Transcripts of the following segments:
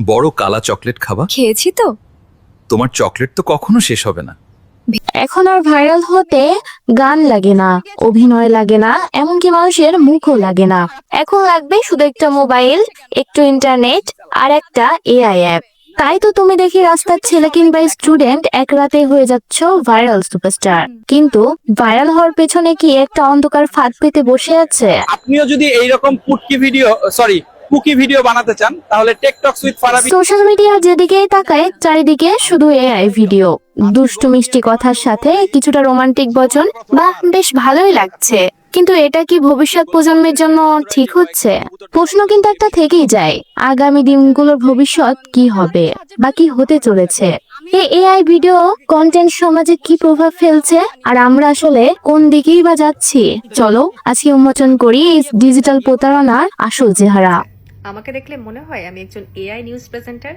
বড় কালা চকলেট খাবা? খেয়েছি তো। তোমার চকলেট তো কখনো শেষ হবে না। এখন আর ভাইরাল হতে গান লাগে না অভিনয় লাগে না এমনকি মানুষের মুখও লাগে না। এখন লাগবে শুধু একটা মোবাইল একটু ইন্টারনেট আর একটা এআই অ্যাপ। তাই তো তুমি দেখি রাস্তার ছেলে কিংবা স্টুডেন্ট এক রাতে হয়ে যাচ্ছ ভাইরাল সুপারস্টার। কিন্তু ভাইরাল হওয়ার পেছনে কি একটা অন্ধকার ফাঁদ পেতে বসে আছে? আপনিও যদি এইরকম পুটকি ভিডিও সরি কুকি ভিডিও বানাতে চান, তাহলে TechTalks with Farabi social media যেদিকেই তাকায়, চারিদিকে শুধু এআই ভিডিও দুষ্টু মিষ্টি কথার সাথে কিছুটা রোমান্টিক বচন, বা বেশ ভালোই লাগছে। কিন্তু এটা কি ভবিষ্যৎ প্রজন্মের জন্য ঠিক হচ্ছে? প্রশ্ন কিন্তু একটা থেকেই যায়, আগামী দিনগুলোর ভবিষ্যৎ কি হবে, বা কি হতে চলেছে? এই এআই ভিডিও কন্টেন্ট সমাজে কি প্রভাব ফেলছে, আর আমরা আসলে কোন দিকেই বা যাচ্ছি? চলো, আজকে উন্মোচন করি এই ডিজিটাল প্রতারণার আসল চেহারা। আমাকে দেখলে মনে হয় আমি একজন এআই নিউজ প্রেজেন্টার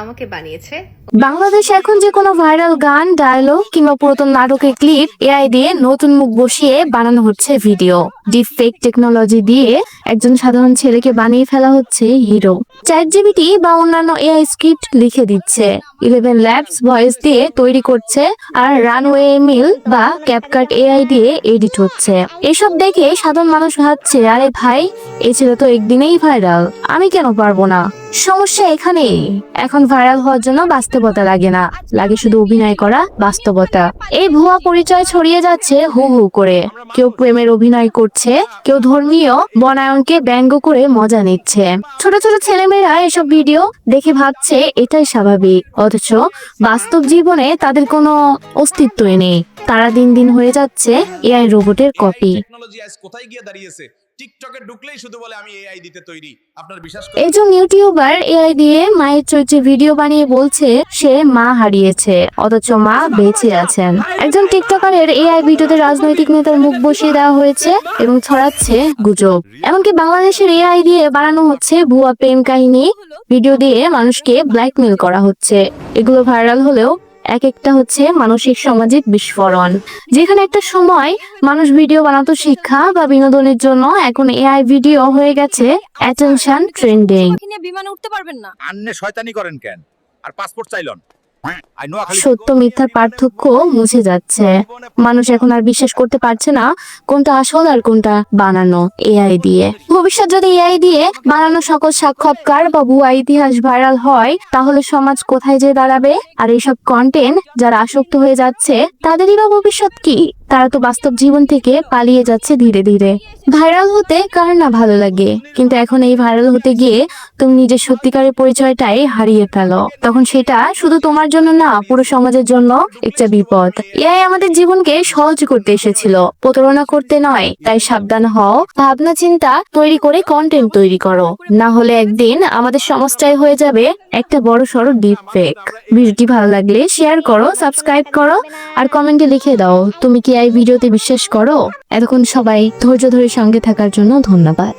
আমাকে বানিয়েছে। বাংলাদেশে এখন যে কোনো ভাইরাল গান ডায়লগ কিংবা পুরাতন নাটকের ক্লিপ এআই দিয়ে নতুন মুখ বসিয়ে বানানো হচ্ছে ভিডিও ডিপ ফেক টেকনোলজি দিয়ে একজন সাধারণ ছেলেকে বানিয়ে ফেলা হচ্ছে হিরো চ্যাট জিবিটি বা অন্যান্য এআই স্ক্রিপ্ট লিখে দিচ্ছে। ইলেভেন ল্যাবস ভয়েস দিয়ে তৈরি করছে আর রানওয়ে মিল বা ক্যাপকাট এআই দিয়ে এডিট হচ্ছে। এসব দেখে সাধারণ মানুষ ভাবছে, আরে ভাই এই ছেলে তো একদিনেই ভাইরাল আমি কেন পারব না? সমস্যা এখানেই। এখন ভাইরাল হওয়ার জন্য বাস্তবতা লাগে না। লাগে শুধু অভিনয় করা, বাস্তবতা। এই ভুয়া পরিচয় ছড়িয়ে যাচ্ছে হু হু করে। কেউ প্রেমের অভিনয় করছে, কেউ ধর্মীয় বনায়নকে ব্যঙ্গ করে মজা নিচ্ছে। ছোট ছোট ছেলেমেয়েরা এসব ভিডিও দেখে ভাবছে এটাই স্বাভাবিক। অথচ বাস্তব জীবনে তাদের কোনো অস্তিত্বই নেই। তারা দিন দিন হয়ে যাচ্ছে এআই রোবটের কপি কোথায় গিয়ে দাঁড়িয়েছে? টিকটকে ঢুকলেই শুধু বলে, আমি এআই দিতে তৈরি। আপনার বিশ্বাস একজন ইউটিউবার এআই দিয়ে মায়ের চরিত্রে ভিডিও বানিয়ে বলছে, সে মা হারিয়েছে, অথচ মা বেঁচে আছেন। একজন টিকটকারের এআই ভিডিওতে রাজনৈতিক নেতার মুখ বসিয়ে দেওয়া হয়েছে এবং ছড়াচ্ছে গুজব। এমনকি বাংলাদেশের এআই দিয়ে বানানো হচ্ছে ভুয়া প্রেম কাহিনী। ভিডিও দিয়ে মানুষকে ব্ল্যাকমেল করা হচ্ছে। এগুলো ভাইরাল হলেও এক একটা হচ্ছে মানসিক সামাজিক বিস্ফোরণ। যেখানে একটা সময় মানুষ ভিডিও বানাতো শিক্ষা বা বিনোদনের জন্য এখন এআই ভিডিও হয়ে গেছে অ্যাটেনশন ট্রেন্ডিং বিমানে উঠতে পারবেন না। আন্নে শয়তানি করেন কেন? আর পাসপোর্ট চাইলন। সত্য মিথ্যার পার্থক্য মুছে যাচ্ছে। মানুষ এখন আর বিশ্বাস করতে পারছে না কোনটা আসল আর কোনটা বানানো এআই দিয়ে। ভবিষ্যৎ যদি এআই দিয়ে বানানো সকল সাক্ষাৎকার বা ভুয়া ইতিহাস ভাইরাল হয় তাহলে সমাজ কোথায় যে দাঁড়াবে? আর এইসব কন্টেন্ট যারা আসক্ত হয়ে যাচ্ছে তাদেরই বা ভবিষ্যৎ কি? তারা তো বাস্তব জীবন থেকে পালিয়ে যাচ্ছে ধীরে ধীরে। ভাইরাল হতে কার না ভালো লাগে? কিন্তু এখন এই ভাইরাল হতে গিয়ে তুমি নিজের সত্যিকারের পরিচয়টাই হারিয়ে ফেলো। তখন সেটা শুধু তোমার জন্য না, পুরো সমাজের জন্য একটা বিপদ। এআই আমাদের জীবনকে সহজ করতে এসেছিল, প্রতারণা করতে নয়, তাই সাবধান হও, ভাবনা চিন্তা তৈরি করে কন্টেন্ট তৈরি করো। না হলে একদিন আমাদের সমাজটাই হয়ে যাবে একটা বড় সড়ো ডিপ ফেক ভিডিওটি ভালো লাগলে শেয়ার করো সাবস্ক্রাইব করো, আর কমেন্টে লিখে দাও, তুমি কি এই ভিডিওতে বিশ্বাস করো এতক্ষণ সবাই ধৈর্য ধরে সঙ্গে থাকার জন্য ধন্যবাদ।